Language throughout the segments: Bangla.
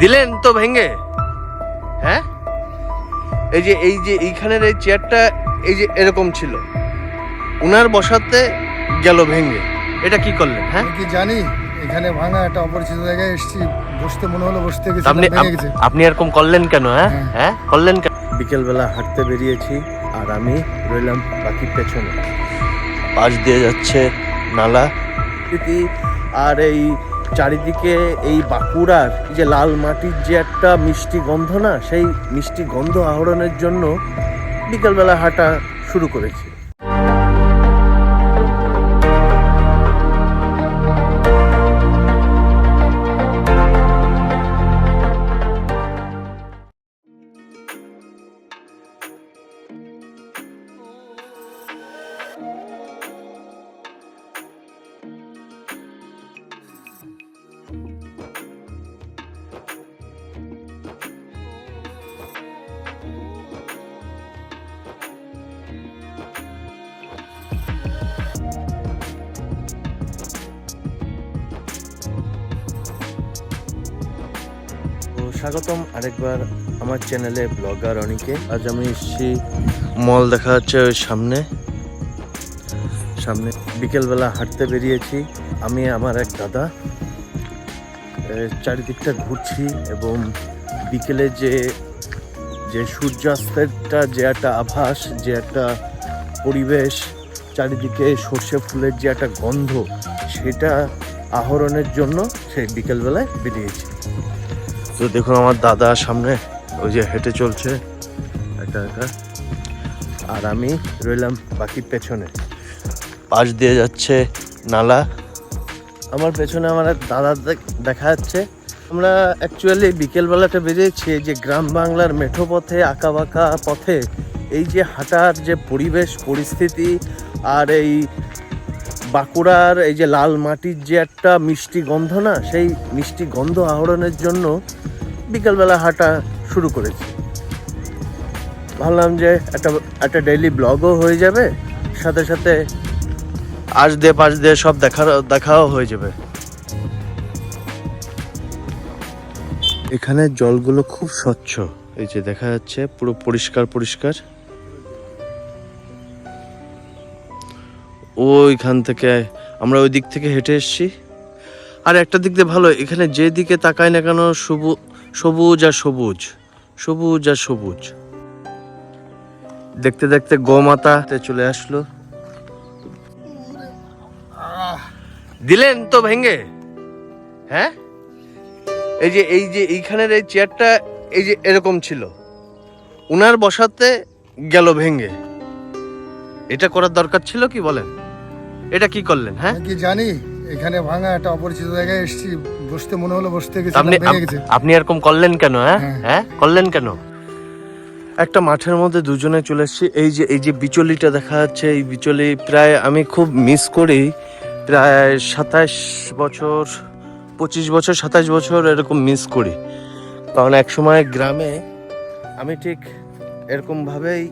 দিলেন তো ভেঙে? হ্যাঁ? এই যে এই যে এইখানের এই চেয়ারটা এই যে এরকম ছিল। উনার বসাতে গেল ভেঙে। এটা কি করলেন হ্যাঁ? কি জানি? এখানে ভাঙা একটা অপরিচিত জায়গায় এসেছি। বসতে মনে হলো বসতে গেছি আপনি আপনি এরকম করলেন কেন হ্যাঁ? হ্যাঁ। হ্যাঁ? করলেন কেন? বিকেলবেলা হাঁটতে বেরিয়েছি আর আমি রইলাম বাকি পেছনে। পাশ দিয়ে যাচ্ছে নালা। আর এই চারিদিকে এই বাঁকুড়ার যে লাল মাটির যে একটা মিষ্টি গন্ধ না, সেই মিষ্টি গন্ধ আহরণের জন্য বিকেলবেলা হাঁটা শুরু করেছি। স্বাগতম আরেকবার আমার চ্যানেলে ব্লগার অনিকে। আজ আমি এসেছি মল দেখা যাচ্ছে ওই সামনে। সামনে বিকেলবেলা হাঁটতে বেরিয়েছি। আমি আমার এক দাদা চারিদিকটা ঘুরছি এবং বিকেলে যে যে সূর্যাস্তেরটা যে একটা আভাস, যে একটা পরিবেশ, চারিদিকে সর্ষে ফুলের যে একটা গন্ধ, সেটা আহরণের জন্য সেই বিকেলবেলায় বেরিয়েছি। তো দেখুন আমার দাদা সামনে, ওই যে হেঁটে চলছে, একা একা। আর আমি রইলাম বাকি পেছনে। পাশ দিয়ে যাচ্ছে নালা। আমার পেছনে আমার এক দাদা দেখ- যাচ্ছে। আমরা অ্যাকচুয়ালি বিকেলবেলাটা বেরিয়েছি যে গ্রাম বাংলার মেঠো পথে আঁকা বাঁকা পথে। এই যে হাঁটার যে পরিবেশ, পরিস্থিতি, আর এই বাঁকুড়ার এই যে লাল মাটির যে একটা মিষ্টি গন্ধ না, সেই মিষ্টি গন্ধ আহরণের জন্য বিকালবেলা হাঁটা শুরু করেছি। ভাবলাম যে একটা একটা ডেইলি ব্লগও হয়ে যাবে, সাথে সাথে আজ দিয়ে পাঁচ দিয়ে সব দেখার, দেখাও হয়ে যাবে। এখানে জলগুলো খুব স্বচ্ছ। এই যে দেখা যাচ্ছে, পুরো পরিষ্কার পরিষ্কার। ওইখান থেকে আমরা ওই দিক থেকে হেঁটে এসেছি। আর একটা দিক দিয়ে ভালো, এখানে যে দিকে তাকায় না কেন সবুজ আর সবুজ সবুজ আর সবুজ। দেখতে দেখতে গোমাতাতে চলে আসলো। দিলেন তো ভেঙে? হ্যাঁ? এই যে এই যে, এইখানের এই চেয়ারটা, এই যে, এরকম ছিল। উনার বসাতে গেল ভেঙে। এটা করার দরকার ছিল কি বলেন? এটা কি করলেন হ্যাঁ? কি জানি এখানে ভাঙা একটা অপরিচিত জায়গায় এসেছি বসতে মনে হলো বসতে গেছি আপনি আপনি এরকম করলেন কেন হ্যাঁ? হ্যাঁ। হ্যাঁ? করলেন কেন? একটা মাঠের মধ্যে দুজনে চলে এসেছি এই যে এই যে বিচলিটা দেখা যাচ্ছে এই বিচলি প্রায় আমি খুব মিস করি প্রায় সাতাশ বছর পঁচিশ বছর সাতাশ বছর এরকম মিস করি। কারণ এক সময় গ্রামে আমি ঠিক এরকম ভাবেই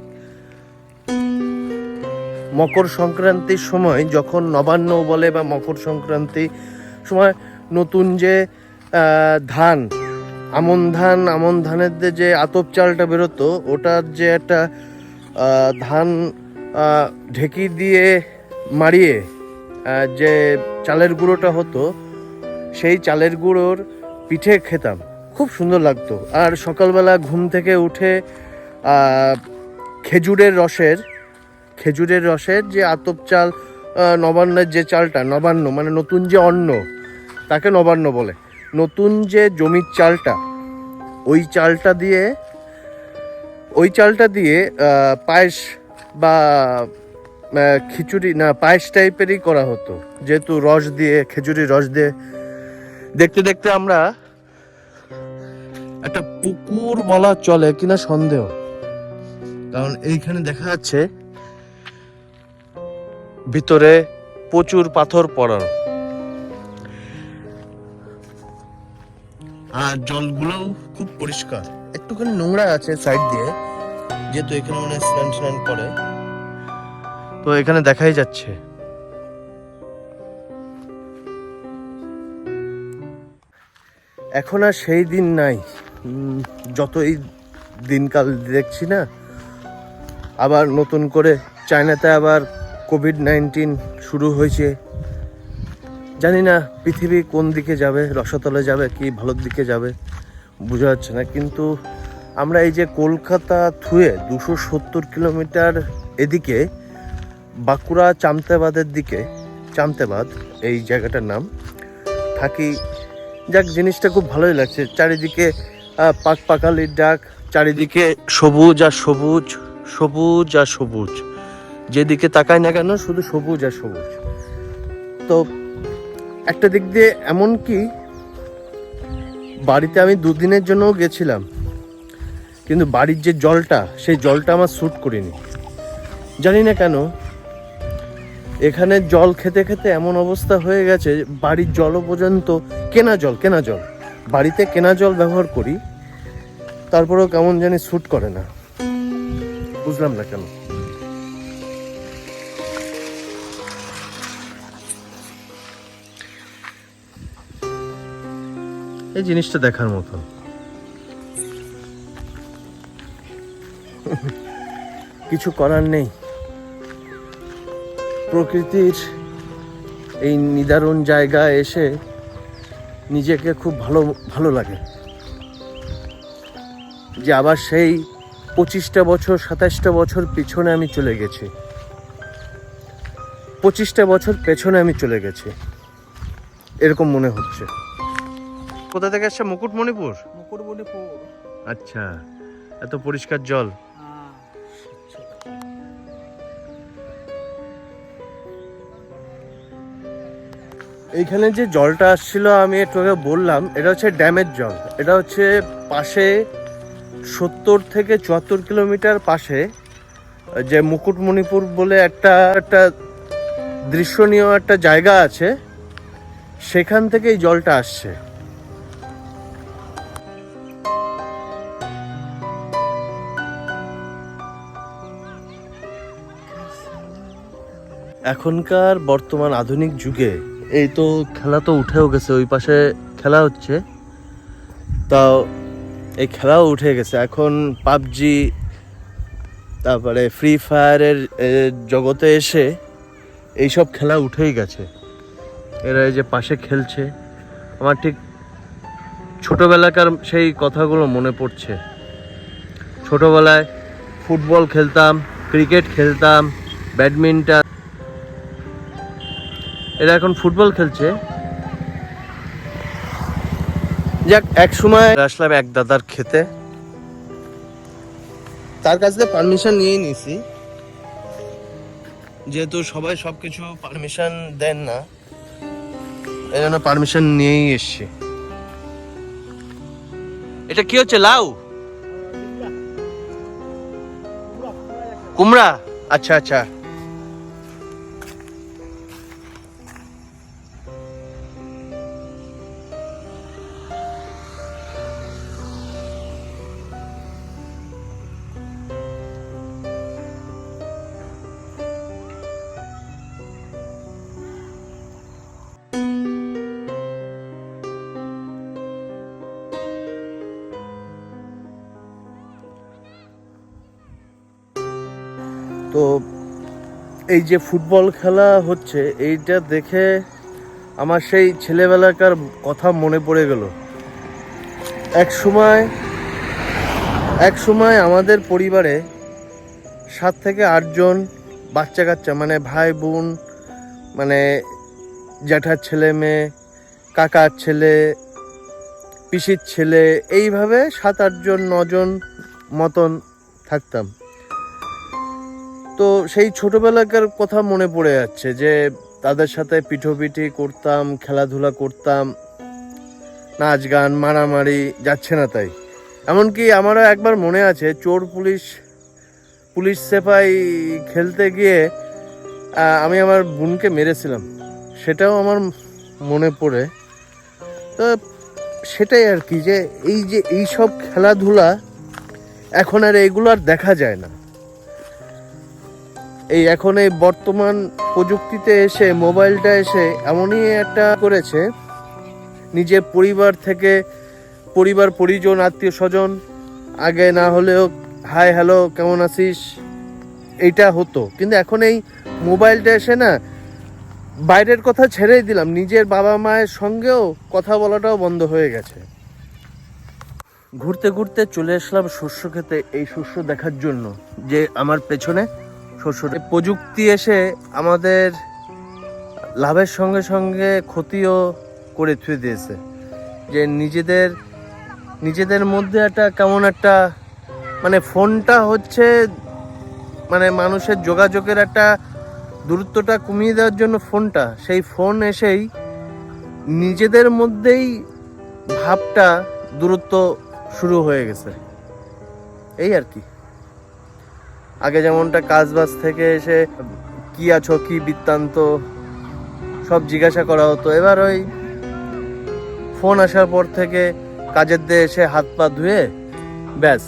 মকর সংক্রান্তির সময় যখন নবান্ন বলে বা মকর সংক্রান্তি সময় নতুন যে ধান, আমন ধান, আমন ধানের যে আতপ চালটা বেরোতো, ওটার যে একটা ধান ঢেকি দিয়ে মারিয়ে যে চালের গুঁড়োটা হতো, সেই চালের গুঁড়োর পিঠে খেতাম। খুব সুন্দর লাগতো। আর সকালবেলা ঘুম থেকে উঠে খেজুরের রসের খেজুরের রসের যে আতপ চাল নবান্নের যে চালটা, নবান্ন মানে নতুন যে অন্ন, তাকে নবান্ন বলে। নতুন যে জমির চালটা, ওই চালটা দিয়ে, ওই চালটা দিয়ে পায়েস বা খিচুড়ি, না, পায়েস টাইপেরই করা হতো। যেহেতু রস দিয়ে খেজুরি রস দিয়ে, দেখতে দেখতে আমরা একটা পুকুর বলা চলে কিনা সন্দেহ। কারণ এইখানে দেখা যাচ্ছে ভিতরে প্রচুর পাথর পড়ানো। আর জলগুলো খুব পরিষ্কার। একটুখানি নোংরা আছে সাইড দিয়ে যেহেতু এখানে মানে স্নান স্নান করে। তো এখানে দেখাই যাচ্ছে। এখন আর সেই দিন নাই। উম, যতই দিনকাল দেখছি না আবার নতুন করে চায়নাতে আবার কোভিড নাইন্টিন শুরু হয়েছে। জানি না পৃথিবী কোন দিকে যাবে, রসাতলে যাবে কি ভালোর দিকে যাবে, বোঝা যাচ্ছে না। কিন্তু আমরা এই যে কলকাতা থুয়ে দুশো সত্তর কিলোমিটার এদিকে বাঁকুড়া চামতেবাদের দিকে, চামতেবাদ এই জায়গাটার নাম, থাকি। যাক, জিনিসটা খুব ভালোই লাগছে। চারিদিকে পাক পাকালির ডাক, চারিদিকে সবুজ আর সবুজ সবুজ আর সবুজ। যেদিকে তাকাই না কেন, শুধু সবুজ আর সবুজ। তো একটা দিক দিয়ে এমন কি, বাড়িতে আমি দুদিনের জন্যও গেছিলাম, কিন্তু বাড়ির যে জলটা, সেই জলটা আমার স্যুট করিনি। জানি না কেন, এখানে জল খেতে খেতে এমন অবস্থা হয়ে গেছে, বাড়ির জলও পর্যন্ত কেনা জল কেনা জল। বাড়িতে কেনা জল ব্যবহার করি, তারপরেও কেমন জানি স্যুট করে না। বুঝলাম না কেন। এই জিনিসটা দেখার মতন। কিছু করার নেই। প্রকৃতির এই নিদারুণ জায়গায় এসে নিজেকে খুব ভালো ভালো লাগে। যে আবার সেই পঁচিশটা বছর সাতাশটা বছর পিছনে আমি চলে গেছি। পঁচিশটা বছর পেছনে আমি চলে গেছি। এরকম মনে হচ্ছে। কোথা থেকে আসছে? মুকুটমণিপুর? মুকুটমণিপুর। আচ্ছা এত পরিষ্কার জল। হ্যাঁ এইখানে যে জলটা আসছিল আমি একটু আগে বললাম এটা হচ্ছে ড্যামের জল। এটা হচ্ছে পাশে সত্তর থেকে চুয়াত্তর কিলোমিটার পাশে যে মুকুটমণিপুর বলে একটা একটা দৃশ্যনীয় একটা জায়গা আছে সেখান থেকে এই জলটা আসছে। এখনকার বর্তমান আধুনিক যুগে, এই তো খেলা তো উঠেও গেছে, ওই পাশে খেলা হচ্ছে। তাও এই খেলাও উঠে গেছে। এখন পাবজি, তারপরে ফ্রি ফায়ারের জগতে এসে এইসব খেলা উঠেই গেছে। এরা এই যে পাশে খেলছে। আমার ঠিক ছোটোবেলাকার সেই কথাগুলো মনে পড়ছে। ছোটোবেলায় ফুটবল খেলতাম, ক্রিকেট খেলতাম, ব্যাডমিন্টন এরা এখন ফুটবল খেলছে। যাক এক সময় আসলাম এক দাদার খেতে। তার কাছ থেকে পারমিশন নিয়েই নিছি। যেহেতু সবাই সবকিছু পারমিশন দেন না এই জন্য পারমিশন নিয়েই এসছি। এটা কি হচ্ছে লাউ? কুমড়া। আচ্ছা আচ্ছা। তো এই যে ফুটবল খেলা হচ্ছে, এইটা দেখে আমার সেই ছেলেবেলাকার কথা মনে পড়ে গেল। এক সময় এক সময় আমাদের পরিবারে সাত থেকে আটজন বাচ্চা কাচ্চা মানে ভাই, বোন মানে জ্যাঠার ছেলে, মেয়ে, কাকার ছেলে, পিসির ছেলে, এইভাবে সাত আটজন নজন মতন থাকতাম। তো সেই ছোটবেলাকার কথা মনে পড়ে যাচ্ছে যে তাদের সাথে পিঠোপিঠি করতাম, খেলাধুলা করতাম, নাচ গান, মারামারি, যাচ্ছে না তাই। এমনকি আমারও একবার মনে আছে, চোর পুলিশ পুলিশ সেপাই খেলতে গিয়ে আমি আমার বোনকে মেরেছিলাম। সেটাও আমার মনে পড়ে। তো সেটাই আর কি যে এই যে এই সব খেলাধুলা এখন আর এগুলো আর দেখা যায় না। এই এখন এই বর্তমান প্রযুক্তিতে এসে, মোবাইলটা এসে এমনই একটা করেছে, নিজের পরিবার থেকে পরিবার, পরিজন, আত্মীয় স্বজন, আগে না হলেও, হাই, হ্যালো, কেমন আছিস? এইটা হতো। কিন্তু এখন এই মোবাইলটা এসে না, বাইরের কথা ছেড়েই দিলাম, নিজের বাবা মায়ের সঙ্গেও কথা বলাটাও বন্ধ হয়ে গেছে। ঘুরতে ঘুরতে চলে আসলাম শস্য খেতে এই শস্য দেখার জন্য, যে আমার পেছনে শস্য প্রযুক্তি এসে আমাদের লাভের সঙ্গে সঙ্গে ক্ষতিও করে থুয়ে দিয়েছে। যে নিজেদের নিজেদের মধ্যে একটা কেমন একটা মানে ফোনটা হচ্ছে মানে মানুষের যোগাযোগের একটা দূরত্বটা কমিয়ে দেওয়ার জন্য ফোনটা। সেই ফোন এসেই নিজেদের মধ্যেই ভাবটা দূরত্ব শুরু হয়ে গেছে। এই আর কি। আগে যেমনটা কাজ বাজ থেকে এসে কি আছো, কি বৃত্তান্ত, সব জিজ্ঞাসা করা হতো। এবার ওই ফোন আসার পর থেকে কাজের দিয়ে এসে হাত পা ধুয়ে ব্যাস।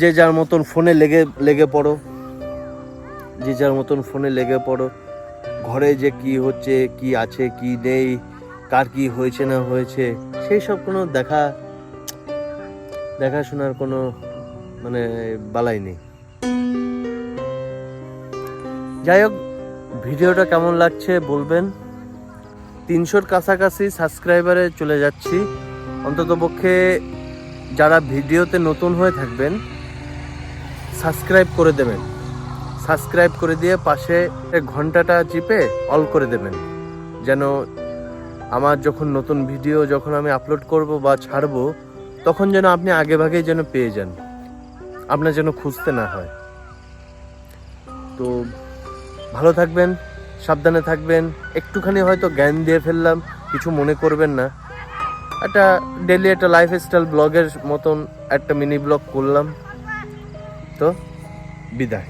যে যার মতন ফোনে লেগে লেগে পড়ো। যে যার মতন ফোনে লেগে পড়ো। ঘরে যে কি হচ্ছে, কি আছে, কি নেই, কার কি হয়েছে না হয়েছে, সেই সব কোনো দেখা, দেখাশোনার কোনো মানে বালাই নেই যাই হোক ভিডিওটা কেমন লাগছে বলবেন। তিনশোর কাছাকাছি সাবস্ক্রাইবারে চলে যাচ্ছি। অন্ততপক্ষে যারা ভিডিওতে নতুন হয়ে থাকবেন, সাবস্ক্রাইব করে দেবেন। সাবস্ক্রাইব করে দিয়ে পাশে ঘন্টাটা চিপে অল করে দেবেন। যেন আমার যখন নতুন ভিডিও যখন আমি আপলোড করব বা ছাড়বো, তখন যেন আপনি আগে ভাগেই যেন পেয়ে যান। আপনার যেন খুঁজতে না হয়। তো ভালো থাকবেন, সাবধানে থাকবেন, একটুখানি হয়তো জ্ঞান দিয়ে ফেললাম, কিছু মনে করবেন না। একটা ডেলি একটা লাইফ স্টাইল ব্লগের মতন একটা মিনি ব্লগ করলাম। তো বিদায়।